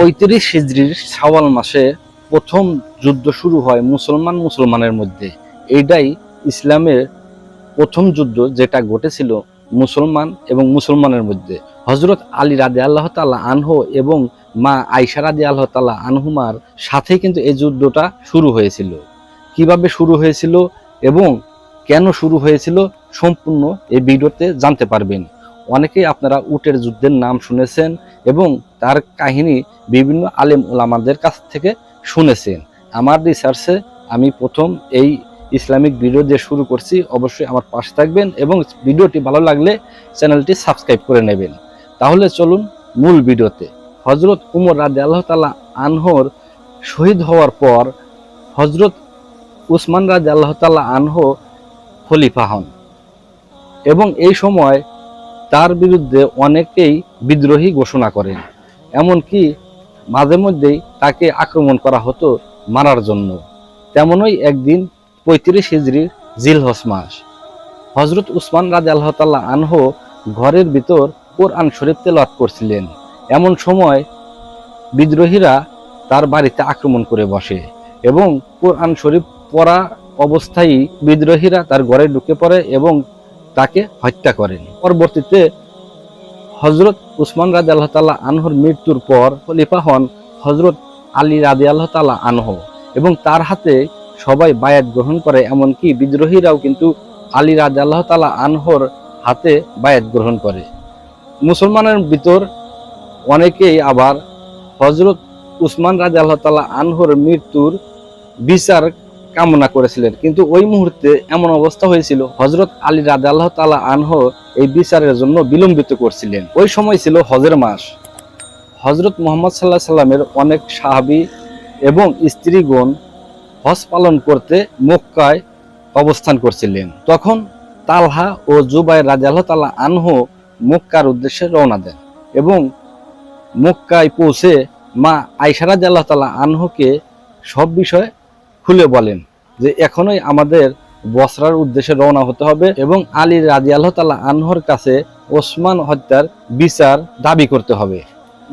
পঁয়ত্রিশ হিজড়ির শাওয়াল মাসে প্রথম যুদ্ধ শুরু হয় মুসলমান মুসলমানের মধ্যে। এইটাই ইসলামের প্রথম যুদ্ধ যেটা ঘটেছিল মুসলমান এবং মুসলমানের মধ্যে। হজরত আলী রাদে আল্লাহ তাল্লাহ আনহো এবং মা আইসা রাদে আল্লাহ তাল্লাহ আনহুমার সাথে কিন্তু এই যুদ্ধটা শুরু হয়েছিল। কীভাবে শুরু হয়েছিল এবং কেন শুরু হয়েছিল সম্পূর্ণ এই ভিডিওতে জানতে পারবেন। অনেকেই আপনারা উটের যুদ্ধের নাম শুনেছেন এবং তার কাহিনী বিভিন্ন আলেম ওলামাদের কাছ থেকে শুনেছেন। আমার রিসার্চে আমি প্রথম এই ইসলামিক ভিডিও দিয়ে শুরু করছি। অবশ্যই আমার পাশে থাকবেন এবং ভিডিওটি ভালো লাগলে চ্যানেলটি সাবস্ক্রাইব করে নেবেন। তাহলে চলুন মূল ভিডিওতে হজরত উমর রাদে আল্লাহ তালা আনহর শহীদ হওয়ার পর হজরত উসমান রাজা আল্লাহ তাল্লাহ আনহ খলিফা হন এবং এই সময় তার বিরুদ্ধে অনেকেই বিদ্রোহী ঘোষণা করেন। এমনকি মাঝে মধ্যেই তাকে আক্রমণ করা হতো মারার জন্য। তেমনই একদিন পঁয়ত্রিশ হিজড়ির জিলহস মাস। হজরত উসমান রাজ আল্লাহ তাল্লাহ আনহ ঘরের ভিতর কোরআন শরীফ তেলাওয়াত করছিলেন। এমন সময় বিদ্রোহীরা তার বাড়িতে আক্রমণ করে বসে এবং কোরআন শরীফ পড়া অবস্থায় বিদ্রোহীরা তার ঘরে ঢুকে পড়ে এবং তাকে হত্যা করেন। পরবর্তীতে হজরত উসমান রাজি আল্লাহ তাল্লাহ আনহর মৃত্যুর পর খলিফা হন হজরত আলী রাজি আল্লাহ তাল্লাহ আনহ এবং তার হাতে সবাই বায়াত গ্রহণ করে, এমনকি বিদ্রোহীরাও কিন্তু আলী রাজি আল্লাহ তাল্লাহ আনহর হাতে বায়াত গ্রহণ করে। মুসলমানের ভিতর অনেকেই আবার হজরত উসমান রাজি আল্লাহ তাল্লাহ আনহর মৃত্যুর বিচার কামনা করেছিলেন। কিন্তু ওই মুহূর্তে এমন অবস্থা হয়েছিল হজরত আলী রাজা আল্লাহ তালা আনহ এই বিচারের জন্য বিলম্বিত করছিলেন। ওই সময় ছিল হজের মাস। হজরত মোহাম্মদ সাল্লাহ সাল্লামের অনেক সাহাবি এবং স্ত্রীগণ হজ পালন করতে মক্কায় অবস্থান করছিলেন। তখন তালহা ও জুবাই রাজা আল্লাহ তালা আনহ মক্কার উদ্দেশ্যে রওনা দেন এবং মক্কায় পৌঁছে মা আইসারা রাজা আল্লাহ তালা আনহকে সব বিষয় খুলে বলেন যে এখনোই আমাদের বসরার উদ্দেশ্যে রওনা হতে হবে এবং আলী রাজি আল্লাহ তাল্লাহ আনহর কাছে ওসমান হত্যার বিচার দাবি করতে হবে।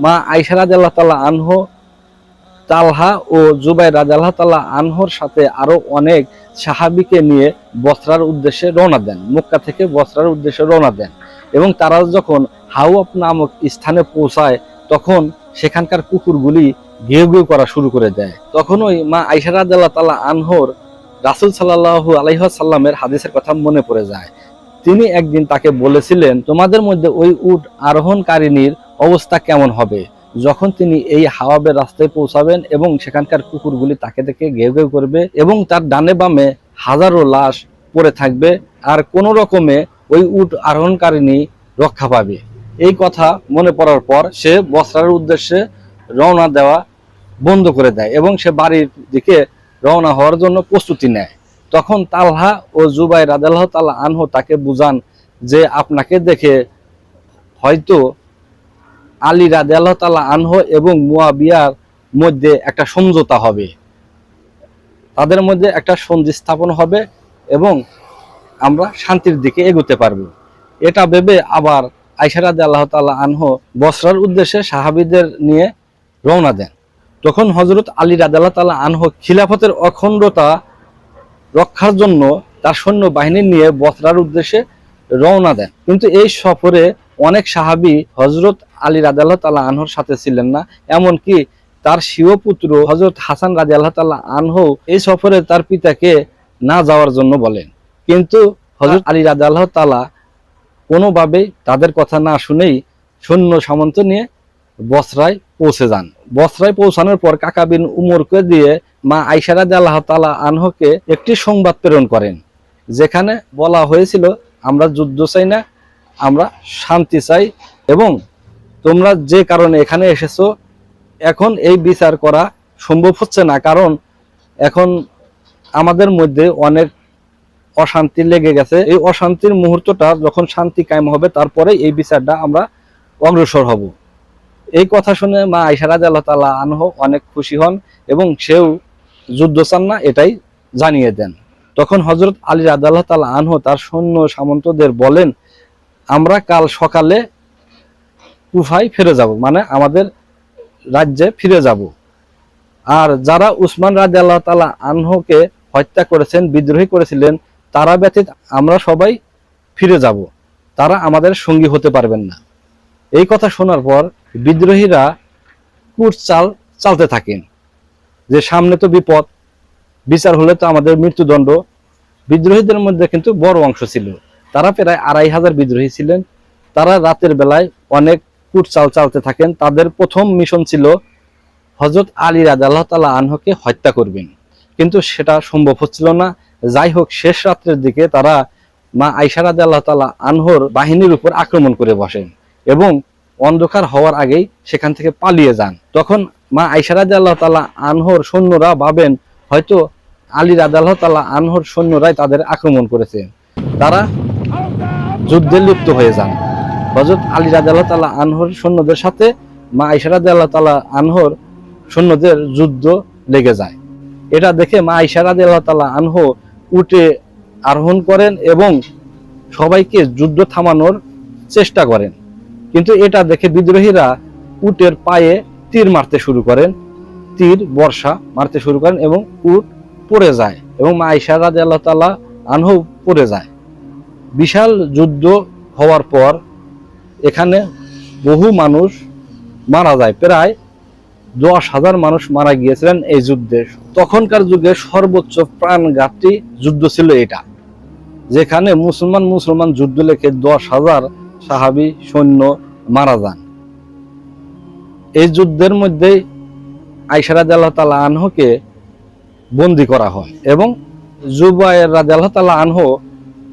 মা আইসা রাজি আল্লাহ তাল্লাহ আনহ, তালহা ও জুবাই রাজি আল্লাহ তাল্লাহ আনহর সাথে আরও অনেক সাহাবিকে নিয়ে বসরার উদ্দেশ্যে রওনা দেন, মক্কা থেকে বসরার উদ্দেশ্যে রওনা দেন এবং তারা যখন হাওয়াপ নামক স্থানে পৌঁছায়, তখন সেখানকার কুকুরগুলি ঘেউ ঘেউ করা শুরু করে দেয়। তখন ওই মা আইসা রাজাল্লাহ তালা আনহর রাসুল সাল্লাহু আলাইসাল্লামের হাদিসের কথা মনে পড়ে যায়। তিনি একদিন তাকে বলেছিলেন, তোমাদের মধ্যে ওই উট আরোহণকারিনীর অবস্থা কেমন হবে? যখন তিনি এই হাওয়াবের রাস্তায় পৌঁছাবেন এবং সেখানকার কুকুরগুলি তাকে দেখে ঘেউ ঘেউ করবে এবং তার ডানে বামে হাজারো লাশ পড়ে থাকবে আর কোনো রকমে ওই উট আরোহণকারিনী রক্ষা পাবে। এই কথা মনে পড়ার পর সে বসরার উদ্দেশ্যে রওনা দেওয়া বন্ধ করে দেয় এবং সে বাড়ির দিকে রওনা হওয়ার জন্য প্রস্তুতি নেয়। তখন তালহা ও জুবাই রাজাল্লাহ তাল্লাহ আনহো তাকে বুঝান যে আপনাকে দেখে হয়তো আলী রাজা আল্লাহ তাল্লাহ আনহো এবং মুয়াবিয়ার মধ্যে একটা সমঝোতা হবে। তাদের মধ্যে একটা সন্ধি স্থাপন হবে এবং আমরা শান্তির দিকে এগোতে পারব। এটা ভেবে আবার আইসারাদ আল্লাহ তাল্লাহ আনহ বসরার উদ্দেশ্যে সাহাবিদের নিয়ে রওনা দেন। তখন হজরত আলী রাজাল্লাহ তাল্লাহ আনহ খিলাফতের অখণ্ডতা রক্ষার জন্য তার সৈন্য বাহিনী নিয়ে বসরার উদ্দেশ্যে রওনা দেন। কিন্তু এই সফরে অনেক সাহাবি হজরত আলী রাজাল্লাহ তাল্লাহ আনহর সাথে ছিলেন না। এমনকি তার স্বীয় পুত্র হজরত হাসান রাজি আল্লাহ তাল্লাহ আনহ এই সফরে তার পিতাকে না যাওয়ার জন্য বলেন। কিন্তু হজরত আলী রাজা আল্লাহ তালা কোনোভাবেই তাদের কথা না শুনেই সৈন্য সামন্ত নিয়ে বসরায় পৌঁছে যান। বস্ত্রায় পৌঁছানোর পর কাকা বিন উমরকে দিয়ে মা আইসারা আল্লাহ তালা আনহকে একটি সংবাদ প্রেরণ করেন, যেখানে বলা হয়েছিল, আমরা যুদ্ধ চাই না, আমরা শান্তি চাই এবং তোমরা যে কারণে এখানে এসেছ, এখন এই বিচার করা সম্ভব হচ্ছে না, কারণ এখন আমাদের মধ্যে অনেক অশান্তি লেগে গেছে। এই অশান্তির মুহূর্তটা যখন শান্তি কায়েম হবে তারপরে এই বিচারটা আমরা অগ্রসর হব। এই কথা শুনে মা আইসারাজ আল্লাহ তালা আনহ অনেক খুশি হন এবং সেও যুদ্ধ চান না, এটাই জানিয়ে দেন। তখন হজরত আলী রাজ আল্লাহ তালা আনহ তার সৈন্য সামন্তদের বলেন, আমরা কাল সকালে কুফায় ফিরে যাব মানে আমাদের রাজ্যে ফিরে যাব। আর যারা উসমান রাজি আল্লাহ তালা আনহকে হত্যা করেছেন, বিদ্রোহী করেছিলেন, তারা ব্যতীত আমরা সবাই ফিরে যাব। তারা আমাদের সঙ্গী হতে পারবেন না। এই কথা শোনার পর বিদ্রোহীরা কুট চাল চালতে থাকেন। যে সামনে তো বিপদ, বিচার হলে তো আমাদের মৃত্যুদণ্ড। বিদ্রোহীদের মধ্যে কিন্তু বড় অংশ ছিল। তারা প্রায় আড়াই হাজার বিদ্রোহী ছিলেন। তারা রাতের বেলায় অনেক কুট চাল চালতে থাকেন। তাদের প্রথম মিশন ছিল হজরত আলী রাজ আল্লাহ তালা আনহকে হত্যা করবেন। কিন্তু সেটা সম্ভব হচ্ছিল না। যাই হোক, শেষ রাত্রের দিকে তারা মা আইসা রাজ আল্লাহ তালা আনহর বাহিনীর উপর আক্রমণ করে বসেন। এবং অন্ধকার হওয়ার আগেই সেখান থেকে পালিয়ে যান। তখন মা আইসা রাজ আল্লাহ তালা আনহর সৈন্যরা ভাবেন, হয়তো আলী রাজ আল্লাহ তালা আনহর সৈন্যরাই তাদের আক্রমণ করেছে। তারা যুদ্ধে লিপ্ত হয়ে যান। হজরত আলী রাজ আল্লাহ তালা আনহর সৈন্যদের সাথে মা আইসা রাজ আল্লাহ তালা আনহর সৈন্যদের যুদ্ধ লেগে যায়। এটা দেখে মা আইসা রাজ আল্লাহ তালা আনহ উঠে আরোহণ করেন এবং সবাইকে যুদ্ধ থামানোর চেষ্টা করেন। কিন্তু এটা দেখে বিদ্রোহীরা উটের পায়ে তীর মারতে শুরু করেন। তীর, বর্ষা মারতে শুরু করেন এবং উট পড়ে যায় এবং মা রাজ আল্লাহ তালা আনহু পড়ে যায়। বিশাল যুদ্ধ হওয়ার পর এখানে বহু মানুষ মারা যায়। প্রায় দশ হাজার মানুষ মারা গিয়েছিলেন এই যুদ্ধে। তখনকার যুগে সর্বোচ্চ প্রাণঘাতী যুদ্ধ ছিল এটা। যেখানে মুসলমান মুসলমান যুদ্ধ লেখে দশ হাজার সাহাবি সৈন্য মারা যান। এই যুদ্ধের মধ্যেই আইসারাদ আল্লাহ তালা আনহকে বন্দি করা হয় এবং জুবাইর রাজ আল্লাহ তালা আনহ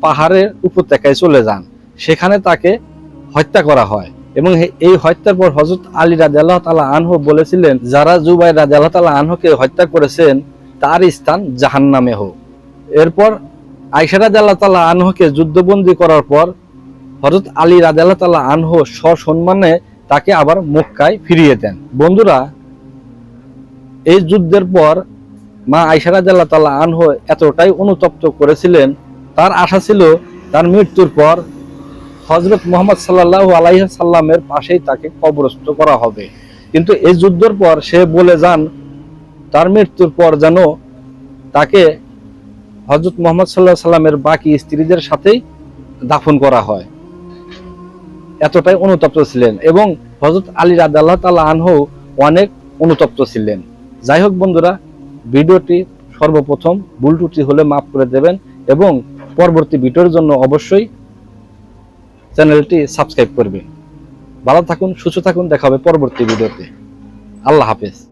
পাহাড়ের উপত্যকায় চলে যান। সেখানে তাকে হত্যা করা হয় এবং এই হত্যার পর হজরত আলী রাজ আল্লাহ তালা আনহ বলেছিলেন, যারা জুবাই রাজ আল্লাহ তালা আনহকে হত্যা করেছেন, তার স্থান জাহান্নামে হোক। এরপর আইসারাজ আল্লাহ তালা আনহকে যুদ্ধবন্দী করার পর হজরত আলী রাজ আল্লাহ তালা আনহ সসম্মানে তাকে আবার মক্কায় ফিরিয়ে দেন। বন্ধুরা, এই যুদ্ধের পর মা আইসারাজ আল্লাহ তালা আনহ এতটাই অনুতপ্ত করেছিলেন, তার আশা ছিল তার মৃত্যুর পর হজরত মোহাম্মদ সাল্লাহ আলাইহ সাল্লামের পাশেই তাকে কবরস্থ করা হবে। কিন্তু এই যুদ্ধের পর সে বলে যান তার মৃত্যুর পর যেন তাকে হজরত মোহাম্মদ সাল্লাহ সাল্লামের বাকি স্ত্রীদের সাথেই দাফন করা হয়। এতটাই অনুতপ্ত ছিলেন এবং হজরত আলী রাদ আল্লাহ তালা আনহু অনেক অনুতপ্ত ছিলেন। যাই হোক বন্ধুরা, ভিডিওটি সর্বপ্রথম ভুল হলে মাফ করে দেবেন এবং পরবর্তী ভিডিওর জন্য অবশ্যই চ্যানেলটি সাবস্ক্রাইব করবেন। ভালো থাকুন, সুস্থ থাকুন, দেখা হবে পরবর্তী ভিডিওতে। আল্লাহ হাফেজ।